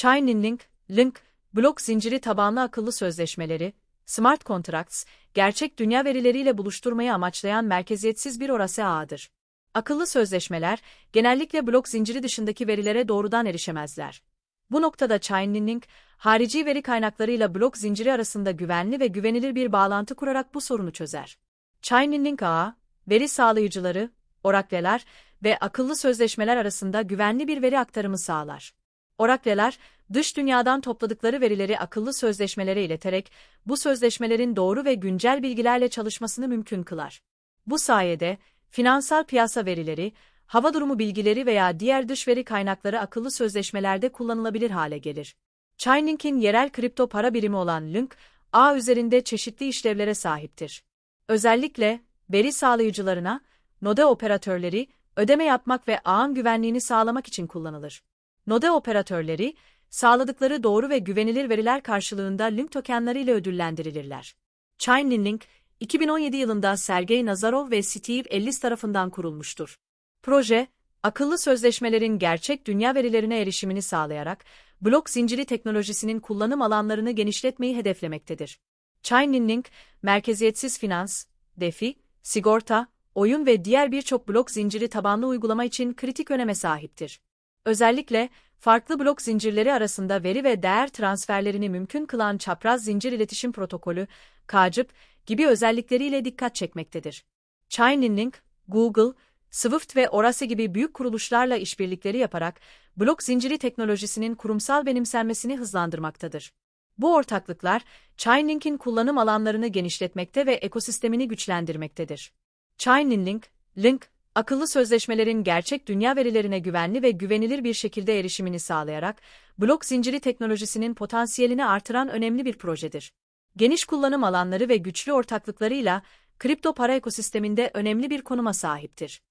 Chainlink, Link, blok zinciri tabanlı akıllı sözleşmeleri, smart contracts, gerçek dünya verileriyle buluşturmayı amaçlayan merkeziyetsiz bir orası ağıdır. Akıllı sözleşmeler, genellikle blok zinciri dışındaki verilere doğrudan erişemezler. Bu noktada Chainlink, harici veri kaynaklarıyla blok zinciri arasında güvenli ve güvenilir bir bağlantı kurarak bu sorunu çözer. Chainlink ağı, veri sağlayıcıları, orakleler ve akıllı sözleşmeler arasında güvenli bir veri aktarımı sağlar. Orakleler, dış dünyadan topladıkları verileri akıllı sözleşmelere ileterek, bu sözleşmelerin doğru ve güncel bilgilerle çalışmasını mümkün kılar. Bu sayede, finansal piyasa verileri, hava durumu bilgileri veya diğer dış veri kaynakları akıllı sözleşmelerde kullanılabilir hale gelir. Chainlink'in yerel kripto para birimi olan Link, ağ üzerinde çeşitli işlevlere sahiptir. Özellikle, veri sağlayıcılarına, node operatörleri, ödeme yapmak ve ağın güvenliğini sağlamak için kullanılır. Node operatörleri, sağladıkları doğru ve güvenilir veriler karşılığında Link tokenları ile ödüllendirilirler. Chainlink, 2017 yılında Sergey Nazarov ve Steve Ellis tarafından kurulmuştur. Proje, akıllı sözleşmelerin gerçek dünya verilerine erişimini sağlayarak, blok zinciri teknolojisinin kullanım alanlarını genişletmeyi hedeflemektedir. Chainlink, merkeziyetsiz finans, DeFi, sigorta, oyun ve diğer birçok blok zinciri tabanlı uygulama için kritik öneme sahiptir. Özellikle, farklı blok zincirleri arasında veri ve değer transferlerini mümkün kılan çapraz zincir iletişim protokolü, KACIP, gibi özellikleriyle dikkat çekmektedir. Chainlink, Google, Swift ve Oracle gibi büyük kuruluşlarla işbirlikleri yaparak, blok zinciri teknolojisinin kurumsal benimsenmesini hızlandırmaktadır. Bu ortaklıklar, Chainlink'in kullanım alanlarını genişletmekte ve ekosistemini güçlendirmektedir. Chainlink, Link, akıllı sözleşmelerin gerçek dünya verilerine güvenli ve güvenilir bir şekilde erişimini sağlayarak, blok zinciri teknolojisinin potansiyelini artıran önemli bir projedir. Geniş kullanım alanları ve güçlü ortaklıklarıyla, kripto para ekosisteminde önemli bir konuma sahiptir.